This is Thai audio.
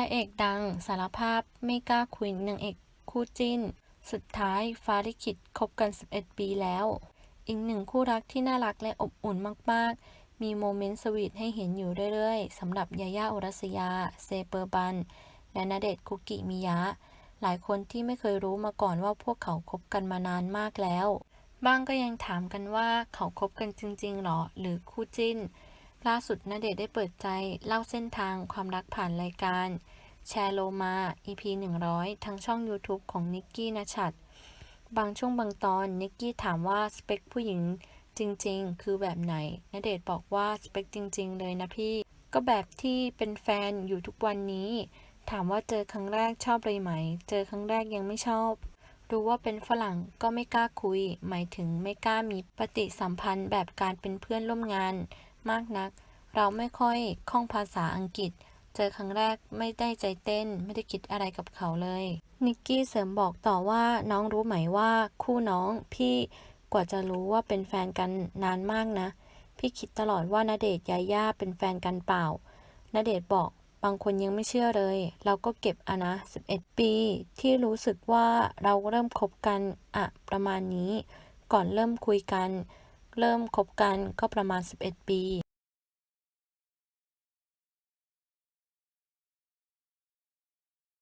ระเอกดังสารภาพไม่กล้าคุยนางเอกคู่จิ้น สุดท้ายฟ้าลิขิตคบกัน 11 ปีแล้ว อีกหนึ่งคู่รักที่น่ารักและอบอุ่นมาก ๆ มีโมเมนต์สวีทให้เห็นอยู่เรื่อย ๆสำหรับยาย่าอุรัสยา เซเปอร์บัน และณเดชคุกิมิยะ หลายคนที่ไม่เคยรู้มาก่อนว่าพวกเขาคบกันมานานมากแล้ว บ้างก็ยังถามกันว่าเขาคบกันจริง ๆ หรอ หรือคู่จิ้น ล่าสุดณเดชได้เปิดใจเล่าเส้นทางความรักผ่านรายการ แชร์โลมา EP 100ทั้งช่อง YouTube ของนิกกี้นชัด บางช่วงบางตอนนิกกี้ถามว่าสเปคผู้หญิงจริง ๆ คือแบบไหนณเดชบอกว่าสเปคจริง ๆ เลยนะพี่ ก็แบบที่เป็นแฟนอยู่ทุกวันนี้ ถามว่าเจอครั้งแรกชอบเลยไหม เจอครั้งแรกยังไม่ชอบรู้ว่าเป็นฝรั่งก็ไม่กล้าคุย หมายถึงไม่กล้ามีปฏิสัมพันธ์แบบการเป็นเพื่อนร่วมงาน มากนัก เราไม่ค่อยคล่องภาษาอังกฤษ เจอครั้งแรกไม่ได้ใจเต้น ไม่ได้คิดอะไรกับเขาเลย นิกกี้เสริมบอกต่อว่าน้องรู้ไหมว่าคู่น้องพี่กว่าจะรู้ว่าเป็นแฟนกันนานมากนะ พี่คิดตลอดว่าณเดชยาย่าเป็นแฟนกันเปล่าณเดชบอกบางคนยังไม่เชื่อเลย เราก็เก็บอะนะ 11 ปี ที่รู้สึกว่าเราเริ่มคบกันอะประมาณนี้ ก่อนเริ่มคุยกัน เริ่มคบกันก็ประมาณ 11 ปี